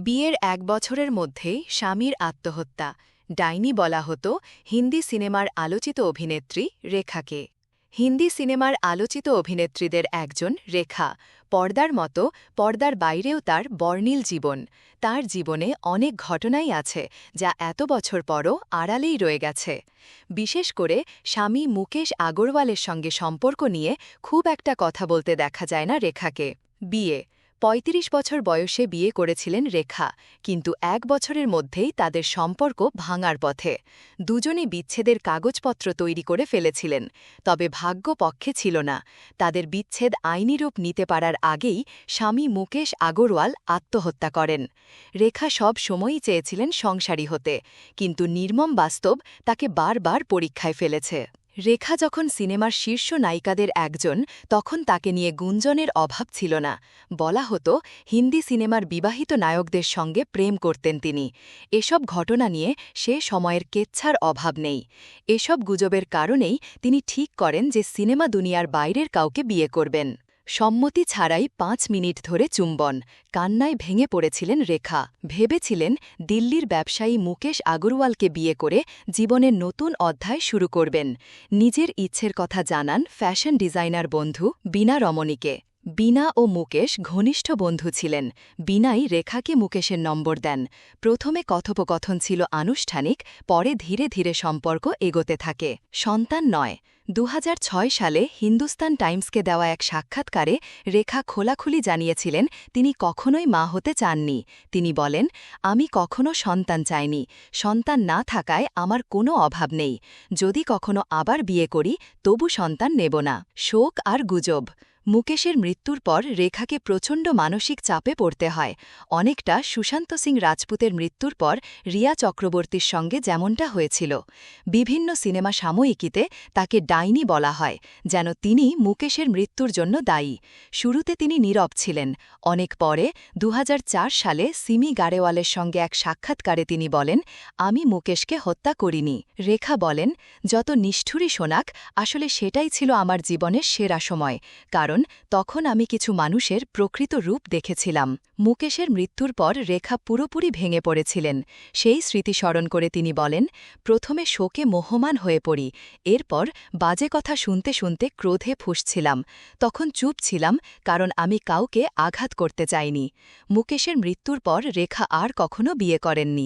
বিয়ের এক বছরের মধ্যেই স্বামীর আত্মহত্যা, ডাইনি বলা হতো হিন্দি সিনেমার আলোচিত অভিনেত্রী রেখাকে। হিন্দি সিনেমার আলোচিত অভিনেত্রীদের একজন রেখা, পর্দার মতো, পর্দার বাইরেও তার বর্ণিল জীবন। তার জীবনে অনেক ঘটনাই আছে যা এত বছর পরও আড়ালেই রয়ে গেছে। বিশেষ করে স্বামী মুকেশ আগরওয়ালের সঙ্গে সম্পর্ক নিয়ে খুব একটা কথা বলতে দেখা যায় না রেখাকে। বিয়ে ৩৫ বছর বয়সে বিয়ে করেছিলেন রেখা, কিন্তু এক বছরের মধ্যেই তাদের সম্পর্ক ভাঙার পথে। দুজনে বিচ্ছেদের কাগজপত্র তৈরি করে ফেলেছিলেন, তবে ভাগ্য পক্ষে ছিল না। তাদের বিচ্ছেদ আইনি রূপ নিতে পারার আগেই স্বামী মুকেশ আগরওয়াল আত্মহত্যা করেন। রেখা সব সময়ই চেয়েছিলেন সংসারী হতে, কিন্তু নির্মম বাস্তব তাকে বারবার পরীক্ষায় ফেলেছে। রেখা যখন সিনেমার শীর্ষ নায়িকাদের একজন, তখন তাকে নিয়ে গুঞ্জনের অভাব ছিল না। বলা হতো, হিন্দি সিনেমার বিবাহিত নায়কদের সঙ্গে প্রেম করতেন তিনি। এসব ঘটনা নিয়ে সে সময়ের কেচ্ছার অভাব নেই। এসব গুজবের কারণেই তিনি ঠিক করেন যে সিনেমা দুনিয়ার বাইরের কাউকে বিয়ে করবেন। সম্মতি ছাড়াই পাঁচ মিনিট ধরে চুম্বন। কান্নায় ভেঙে পড়েছিলেন রেখা। ভেবেছিলেন দিল্লির ব্যবসায়ী মুকেশ আগরওয়ালকে বিয়ে করে জীবনের নতুন অধ্যায় শুরু করবেন। নিজের ইচ্ছের কথা জানান ফ্যাশন ডিজাইনার বন্ধু বীণা রমণীকে। বীণা ও মুকেশ ঘনিষ্ঠ বন্ধু ছিলেন। বিনাই রেখাকে মুকেশের নম্বর দেন। প্রথমে কথোপকথন ছিল আনুষ্ঠানিক, পরে ধীরে ধীরে সম্পর্ক এগোতে থাকে। সন্তান নয়। দু হাজার ছয় সালে হিন্দুস্তান টাইমসকে দেওয়া এক সাক্ষাৎকারে রেখা খোলাখুলি জানিয়েছিলেন তিনি কখনোই মা হতে চাননি। তিনি বলেন, আমি কখনো সন্তান চাইনি। সন্তান না থাকায় আমার কোনো অভাব নেই। যদি কখনো আবার বিয়ে করি, তবু সন্তান নেব না। শোক আর গুজব। মুকেশের মৃত্যুর পর রেখাকে প্রচণ্ড মানসিক চাপে পড়তে হয়। অনেকটা সুশান্ত সিং রাজপুতের মৃত্যুর পর রিয়া চক্রবর্তীর সঙ্গে যেমনটা হয়েছিল। বিভিন্ন সিনেমা সাময়িকীতে তাকে ডাইনি বলা হয়, যেন তিনি মুকেশের মৃত্যুর জন্য দায়ী। শুরুতে তিনি নীরব ছিলেন। অনেক পরে দু হাজার চার সালে সিমি গাড়েওয়ালের সঙ্গে এক সাক্ষাৎকারে তিনি বলেন, আমি মুকেশকে হত্যা করিনি। রেখা বলেন, যত নিষ্ঠুরী শোনাক, আসলে সেটাই ছিল আমার জীবনের সেরা সময়, কারণ তখন আমি কিছু মানুষের প্রকৃত রূপ দেখেছিলাম। মুকেশের মৃত্যুর পর রেখা পুরোপুরি ভেঙে পড়েছিলেন। সেই স্মৃতি স্মরণ করে তিনি বলেন, প্রথমে শোকে মোহমান হয়ে পড়ি, এরপর বাজে কথা শুনতে শুনতে ক্রোধে ফুসছিলাম। তখন চুপ ছিলাম, কারণ আমি কাউকে আঘাত করতে চাইনি। মুকেশের মৃত্যুর পর রেখা আর কখনো বিয়ে করেননি।